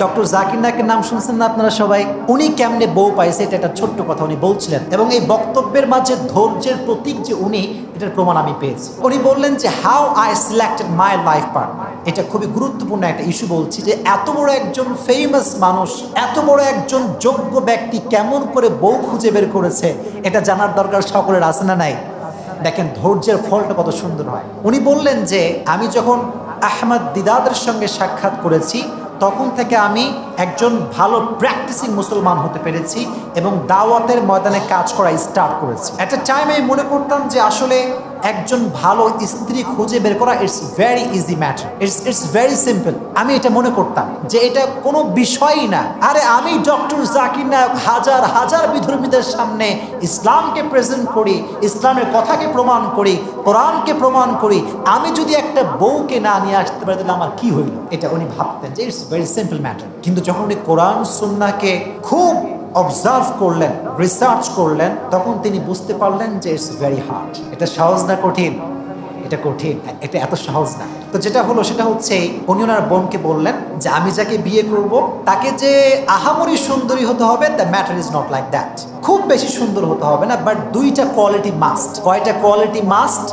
Doctor Zakir নায়কের নাম শুনছেন না আপনারা সবাই? উনি কেমনে বউ পাইছে? এটা একটা ছোট্ট কথা উনি বলছিলেন। এবং এই বক্তব্যের মাঝে ধৈর্যের প্রতীক যে উনি, এটার প্রমাণ আমি পেয়েছি। উনি বললেন যে how I selected my life partner এটা খুবই গুরুত্বপূর্ণ একটা ইস্যু বলছি যে, এত বড় একজন ফেমাস মানুষ, এত বড় একজন যোগ্য ব্যক্তি কেমন করে বউ খুঁজে বের করেছে, এটা জানার দরকার সকলের আছে না নাই? দেখেন, ধৈর্যের ফলটা কত সুন্দর হয়। উনি বললেন যে, আমি যখন আহমদ দিদাদের সঙ্গে সাক্ষাৎ করেছি তখন থেকে আমি একজন ভালো প্র্যাকটিসিং মুসলমান হতে পেরেছি এবং দাওয়াতের ময়দানে কাজ করা স্টার্ট করেছি। একটা টাইম আমি মনে করতাম যে আসলে একজন ভালো স্ত্রী খুঁজে বের করা it's very easy matter it's it's very simple আমি এটা মনে করতাম যে এটা কোনো বিষয়ই না। আরে আমি ডক্টর জাকির নায়ক হাজার হাজার বিধর্মীদের সামনে ইসলামকে প্রেজেন্ট করি, ইসলামের কথাকে প্রমাণ করি, কোরআনকে প্রমাণ করি। আমি যদি একটা বউকে না নিয়ে আসতে পারি তাহলে আমার কি হইল? এটা উনি ভাবতেন যে ইটস ভেরি সিম্পল ম্যাটার কিন্তু যখন উনি কোরআন সুন্নাকে খুব অবজার্ভ করলেন রিসার্চ করলেন, তখন তিনি বুঝতে পারলেন যে ইটস ভেরি হার্ড এটা সহজ না কঠিন? এটা কঠিন। এটা এত সহজ না। তো যেটা হলো, সেটা হচ্ছে উনি ওনার বোনকে বললেন যে, আমি যাকে বিয়ে করব, তাকে যে আহামরি সুন্দরী হতে হবে the matter is not like that খুব বেশি সুন্দর হতে হবে না বাট দুইটা কোয়ালিটি মাস্ট কয়টা কোয়ালিটি মাস্ট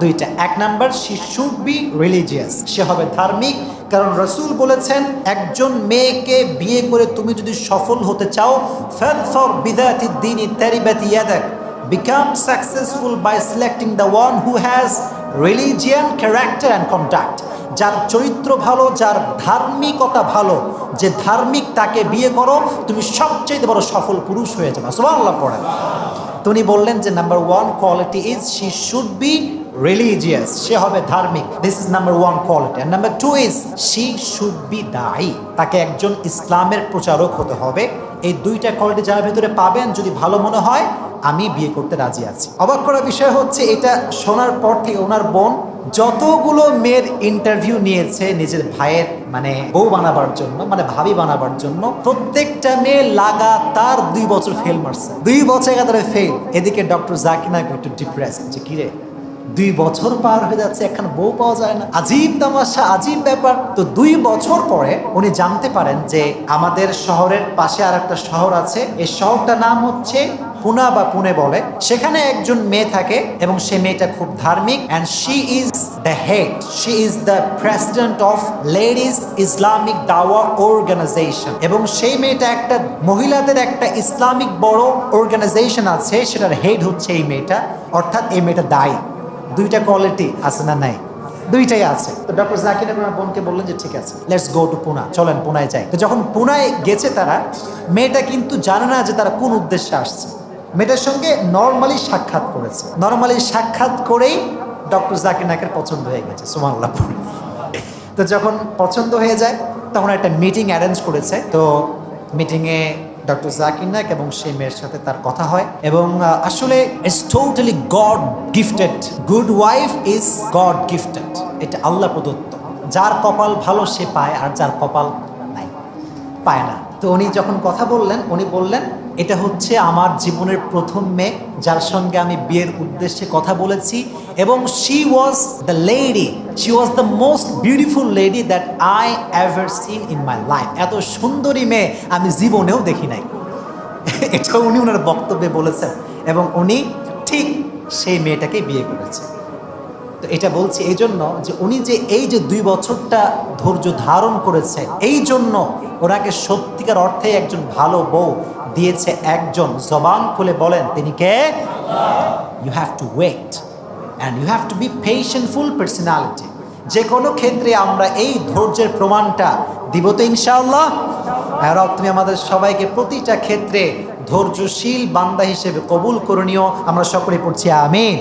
দুইটা। এক number she should be religious সে হবে ধার্মিক কারণ রসুল বলেছেন একজন মেয়েকে বিয়ে করে তুমি যদি সফল হতে চাও দিন become successful by selecting the one who has religion, character and conduct. যার চরিত্র ভালো যার ধার্মিকতা ভালো যে ধার্মিক তাকে বিয়ে করো তুমি সবচেয়ে বড় সফল পুরুষ হয়ে যাবে। সুবহানাল্লাহ পড়েন তো উনি বললেন যে number one quality is she should be religious সে হবে ধার্মিক। This is number one quality R number two is she should be দায়ী তাকে একজন ইসলামের প্রচারক হতে হবে। এই দুইটা কোয়ালিটি যার ভেতরে পাবেন, যদি ভালো মনে হয়, আমি বিয়ে করতে রাজি আছি। অবাক করা বিষয় হচ্ছে, এটা শোনার পর থেকে ওনার বোন যতগুলো মেয়ের ইন্টারভিউ নিয়েছে নিজের ভাইয়ের মানে বউ বানাবার জন্য মানে ভাবি বানাবার জন্য, প্রত্যেকটা মেয়ে লাগাতার দুই বছর ফেল মারছে। দুই বছর একাধারে ফেল এদিকে ডক্টর জাকিনা একটু ডিপ্রেস যে কিরে দুই বছর পার হয়ে যাচ্ছে, এখন বউ পাওয়া যায় না। আজীব তামাশা আজীব ব্যাপার। তো দুই বছর পরে উনি জানতে পারেন যে আমাদের শহরের পাশে আর একটা শহর আছে। এই শহরটার নাম হচ্ছে পুনা বা পুনে বলে। সেখানে একজন মেয়ে থাকে এবং সে মেয়েটা খুব ধার্মিক and she is the head she is the president of ladies Islamic dawah organization এবং সেই মেয়েটা একটা মহিলাদের একটা ইসলামিক বড় অর্গানাইজেশন আছে, সেটার হেড হচ্ছে এই মেয়েটা। অর্থাৎ এই মেয়েটা দায়ী। দুইটা কোয়ালিটি আছে না নাই? দুইটাই আছে। তো ডক্টর জাকির আপনার বোনকে বললেন যে, ঠিক আছে লেটস গো টু পুনা চলেন পুনায় যাই। তো যখন পুনায় গেছে তারা, মেয়েটা কিন্তু জানে না যে তারা কোন উদ্দেশ্যে আসছে। মেয়েটার সঙ্গে নর্মালি সাক্ষাৎ করেছে। নর্মালি সাক্ষাৎ করেই ডক্টর জাকির নাকের পছন্দ হয়ে গেছে সুমাল্লাহ তো যখন পছন্দ হয়ে যায়, তখন একটা মিটিং অ্যারেঞ্জ করেছে। তো মিটিংয়ে ডক্টর জাকির নায়ক এবং সেই মেয়ের সাথে তার কথা হয় এবং আসলে it's totally God gifted good wife is God gifted এটা আল্লাহ প্রদত্ত। যার কপাল ভালো সে পায়, আর যার কপাল নাই, পায় না। তো উনি যখন কথা বললেন, উনি বললেন এটা হচ্ছে আমার জীবনের প্রথম মেয়ে, যার সঙ্গে আমি বিয়ের উদ্দেশ্যে কথা বলেছি এবং she was the lady she was the most beautiful lady that I ever seen in my life এত সুন্দরী মেয়ে আমি জীবনেও দেখি নাই। এটা উনি ওনার বক্তব্যে বলেছেন এবং উনি ঠিক সেই মেয়েটাকে বিয়ে করেছেন। তো এটা বলছি এই জন্য যে উনি যে এই যে দুই বছরটা ধৈর্য ধারণ করেছে এই জন্য ওনাকে সত্যিকার অর্থে একজন ভালো বউ দিয়েছে একজন। জবান খুলে বলেন, তিনি কে? You have to wait and you have to be patientful personality যে কোনো ক্ষেত্রে আমরা এই ধৈর্যের প্রমাণটা দিব তো ইনশাআল্লাহ। আর তুমি আমাদের সবাইকে প্রতিটা ক্ষেত্রে ধৈর্যশীল বান্দা হিসেবে কবুল করণীয়। আমরা সকলে পড়ছি, আমিন।